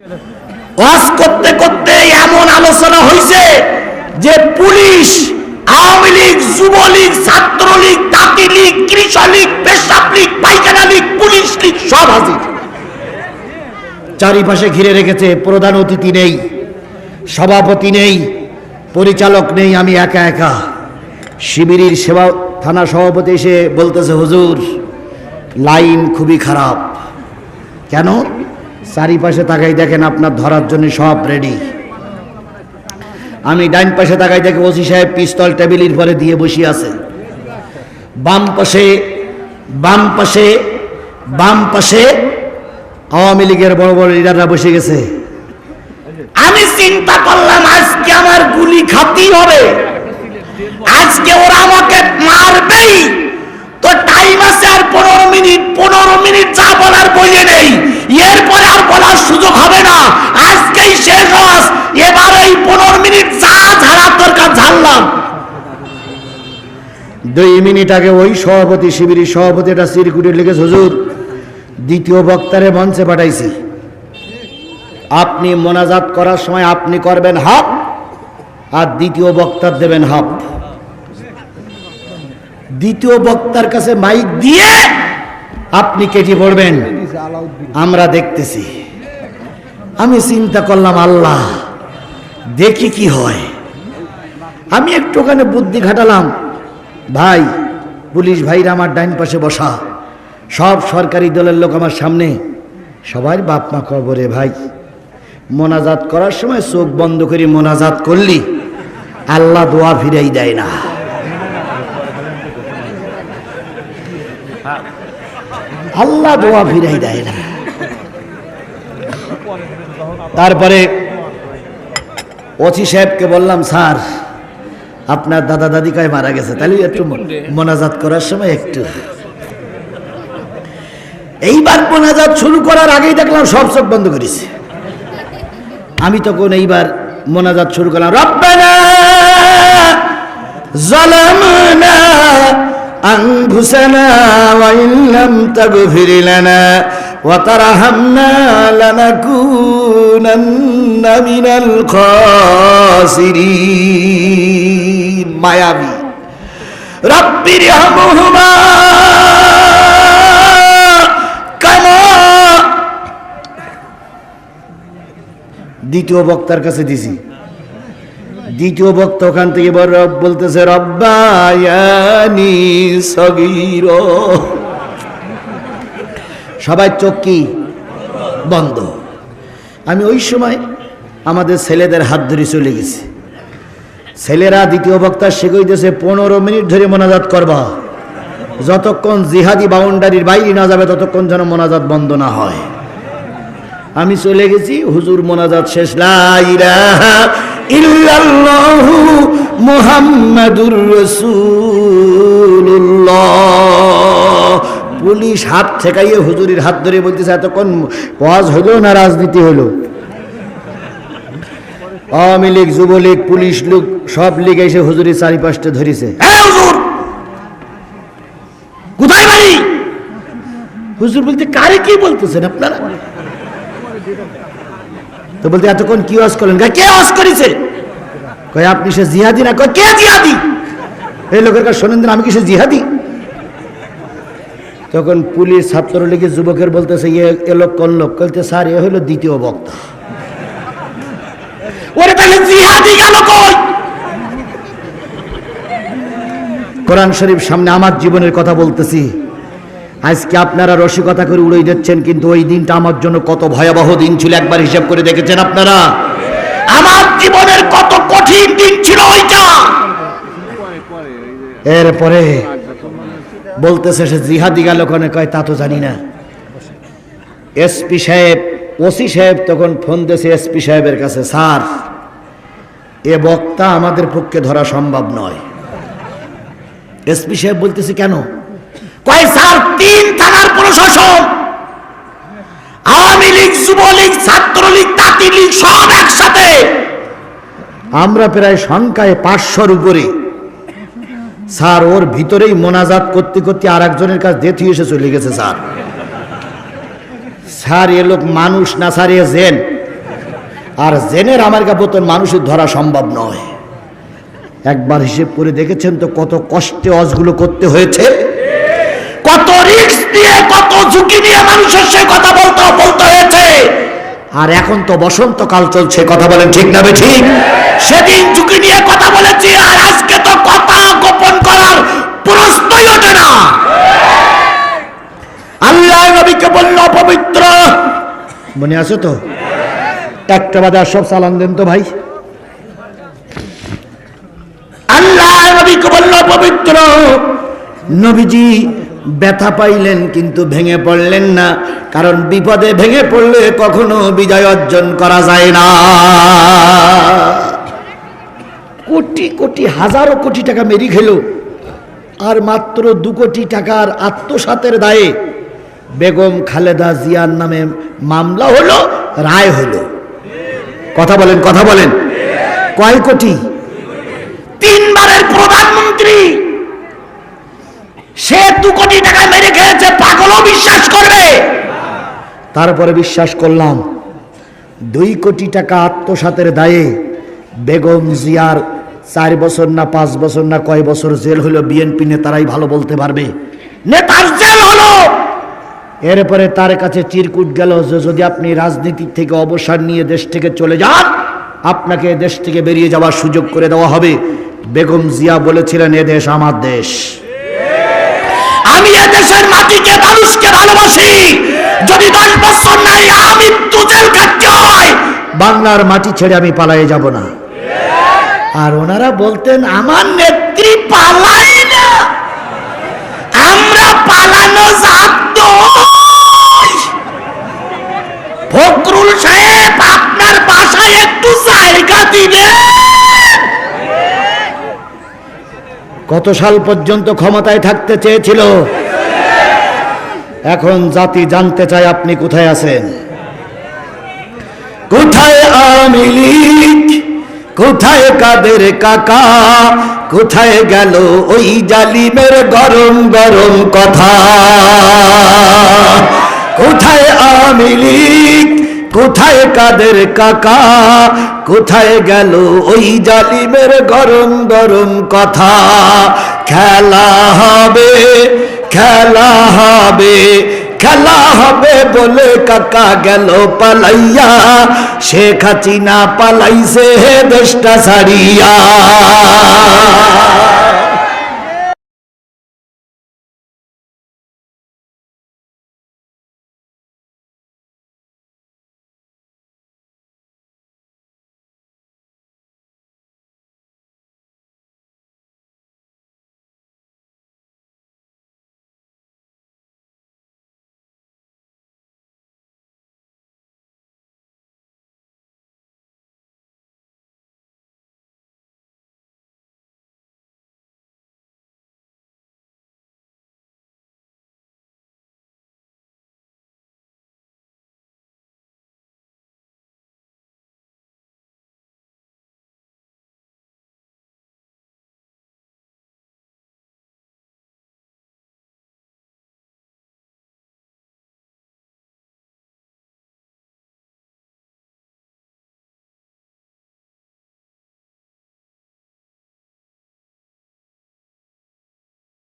ওয়াজ করতে করতে এমন আলোচনা হয়েছে যে পুলিশ, আওয়ামী লীগ, যুবলীগ, ছাত্রলীগ তাঁতি লীগ কৃষক লীগ পেশাব লীগ পাইখানা লীগ পুলিশ লীগ সব হাজির। চারিপাশে ঘিরে রেখেছে প্রধান অতিথি নেই, সভাপতি নেই, পরিচালক নেই, আমি একা একা। শিবিরের সেবা থানা সভাপতি এসে বলতেছে, হুজুর, লাইন খুবই খারাপ। কেন? চারিপাশে তাকাই দেখেন আপনার ধরার জন্য সব রেডি আমি ডাইন পাশে তাকাই দেখে ওসি সাহেব পিস্তল টেবিলের পরে দিয়ে বসে আছে। বাম পাশে বাম পাশে বাম পাশে আওয়ামী লীগের বড় বড় লিডাররা বসে গেছে। আমি চিন্তা করলাম, আজকে আমার গুলি খাতি হবে। আজকে ওরা আমাকে মারবেই। তো টাইম আছে আর পনেরো মিনিট পনেরো মিনিট যা বলার বইয়ে নেই। বলার সুযোগ হবে না, আজকেই শেষ হস এবার এই পনেরো মিনিট যা ঝাড়ার দরকার ঝাড়লাম। দুই মিনিট আগে ওই সভাপতি শিবিরের সভাপতি একটা সিরকুটি লিখেছে হুজুর, দ্বিতীয় বক্তারে মঞ্চে পাঠাইছি। আপনি মোনাজাত করার সময় আপনি করবেন হাফ, আর দ্বিতীয় বক্তার দেবেন হাফ। দ্বিতীয় বক্তার কাছে মাইক দিয়ে আপনি কেটে পড়বেন। আমরা দেখতেছি। আমি চিন্তা করলাম, আল্লাহ, দেখি কি হয়। আমি একটুখানি বুদ্ধি ঘাটালাম ভাই, পুলিশ ভাইরা আমার ডাইন পাশে বসা, সব সরকারি দলের লোক আমার সামনে সবাই বাপ মা কবরে, ভাই। মোনাজাত করার সময় চোখ বন্ধ করে মোনাজাত করলি, আল্লাহ দোয়া ফিরাই দেয় না। আল্লাহ দোয়া ফিরাই দেয় না। তারপরে ওসি সাহেবকে বললাম স্যার আপনার দাদা দাদি কয় মারা গেছে তাহলে একটু মোনাজাত করার সময় একটু। এইবার মোনাজাত শুরু করার আগেই দেখলাম সব চোখ বন্ধ করেছে। আমি তখন এইবার মোনাজাত শুরু করলাম রব্বানা জালামনা আনফুসানা ওয়া ইন লাম তাগফির লানাকুনান্না মিনাল মায়াবী। দ্বিতীয় বক্তার কাছে দিছি। দ্বিতীয় বক্তা ওখান থেকে বলতেছে রব্বায়ানি সগীর। সবাই চোখ কি বন্ধ। আমি ওই সময় আমাদের ছেলেদের হাত ধরে চলে গেছি। ছেলেরা দ্বিতীয় বক্তা শিখাইতেছে পনেরো মিনিট ধরে মোনাজাত করবা। যতক্ষণ জিহাদি বাউন্ডারির বাইরে না যাবে, ততক্ষণ যেন মোনাজাত বন্ধ না হয়। আমি চলে গেছি, হুজুর মোনাজাত শেষ। ইল্লাল্লাহু মুহাম্মাদুর রাসূলুল্লাহ। পুলিশ হাত ঠেকাইয়ে হুজুরের হাত ধরে বলতেছে, এতক্ষণ ওয়াজ হইল না রাজনীতি হইল? আওয়ামী লীগ, যুবলীগ, পুলিশ লোক সব লীগ এসে হুজুরের চারিপাশটা ধরেছে। কোথায় বাড়ি? হুজুর বলতে, কারে কি বলতেছেন আপনারা? তো বলতে, এতক্ষণ কি ওয়াজ করলেন? কে ওয়াজ করেছে? কয়, আপনি সে জিহাদি না? কয়, কে জিহাদি? এই লোকের কাছে শোনেন আমি কি সে জিহাদি? তখন পুলিশ ছাত্রলীগের যুবকের বলতেছে ইয়ে এ লোক কোন লোক? স্যার এ হলো দ্বিতীয় বক্তা। ওরে তাহলে জিহাদি গেল কই? কোরআন শরীফ সামনে আমার জীবনের কথা বলতেছি। আজকে আপনারা রসিকতা করে উড়ে যাচ্ছেন কিন্তু ওই দিনটা আমার জন্য কত ভয়াবহ দিন ছিল একবার হিসাব করে দেখেছেন আপনারা? আমার জীবনের কত কঠিন দিন ছিল ওইটা। এরপরে বলতেছে সে জিহাদি গেল ওখানে কয়, তা তো জানি না। এসপি সাহেব, ওসি সাহেব তখন ফোন দিয়েছে এসপি সাহেবের কাছে, স্যার, এ বক্তা আমাদের পক্ষে ধরা সম্ভব নয়। এসপি সাহেব বলতেছে, কেন? কয়, স্যার, তিন থানার প্রশাসন, আওয়ামী লীগ, যুবলীগ, ছাত্রলীগ তাঁতি লীগ সব একসাথে। আমরা প্রায় সংখ্যায় পাঁচশোর উপরে স্যার, ওর ভিতরেই মোনাজাত করতে করতে আর একজনের কাছে দেথি এসে চলে গেছে, স্যার। স্যার, এ লোক মানুষ না, স্যার, এ জেন। আর জেনের আমার কাপতন মানুষের ধরা সম্ভব নয়। একবার হিসেব করে দেখেছেন তো কত কষ্টে অজগুলো করতে হয়েছে? কত রিস্ক দিয়ে কত ঝুঁকি নিয়ে মানুষের সে কথা বলতে বলতে হয়েছে। আর এখন তো বসন্তকাল চলছে, কথা বলেন ঠিক না ঠিক? সেদিন ঝুঁকি নিয়ে কথা বলেছি, আর আজকে তো নবীকে বলল পবিত্র মনে আছে তো? একটা বাদে আর সব চালান দেন তো ভাই। আল্লাহ নবীকে বলল পবিত্র। নবীজি ব্যথা পাইলেন কিন্তু ভেঙে পড়লেন না কারণ বিপদে ভেঙে পড়লে কখনো বিজয় অর্জন করা যায় না। কোটি কোটি হাজারো কোটি টাকা মেরি খেল আর মাত্র দু কোটি টাকার আত্মসাতের দায়ে বেগম খালেদা জিয়ার নামে মামলা হলো, রায় হলো। কথা বলেন কথা বলেন। কয় কোটি? তিনবারের প্রধানমন্ত্রী। সে দু কোটি টাকা মেরে খেয়েছে, পাগলও বিশ্বাস করবে। তারপরে বিশ্বাস করলাম, দুই কোটি টাকা আত্মসাতের দায়ে বেগম জিয়ার চার বছর না পাঁচ বছর না কয় বছর জেল হলো, বিএনপি নেতারাই ভালো বলতে পারবে। নেতার জেল হলো। এরপরে তার কাছে চিরকুট গেল যে যদি আপনি রাজনীতি থেকে অবসর নিয়ে দেশ থেকে চলে যান, আপনাকে দেশ থেকে বেরিয়ে যাওয়ার সুযোগ করে দেওয়া হবে। বেগম জিয়া বলেছিলেন, এ দেশ আমার দেশ। আমি দেশের মাটিকে, মানুষকে ভালোবাসি। যদি দশ বছর নাই, আমি তুজেল কাটতে হয়, বাংলার মাটি ছেড়ে আমি পালায়ে যাব না। আর ওনারা বলতেন, আমার নেত্রী পালাই না। আমরা পালানো জাত নই। ফখরুল সাহেব আপনার বাসায় একটু জায়গা দিবে কত সাল পর্যন্ত ক্ষমতায় থাকতে চেয়েছিল? এখন জাতি জানতে চায় আপনি কোথায় আছেন। কোথায় লীগ? কোথায় কাদের কাকা? কোথায় গেল ওই জালিমের গরম গরম কথা? কোথায় আওয়ামী লীগ? কোথায় কাদের কাকা? কোথায় গেল ওই জালিমের গরম গরম কথা? খেলা হবে খেলা হবে খেলা হবে বলে কাকা গেল পালাইয়া। শেখ হাসিনা পালাইছে হে দেশটা ছাড়িয়া।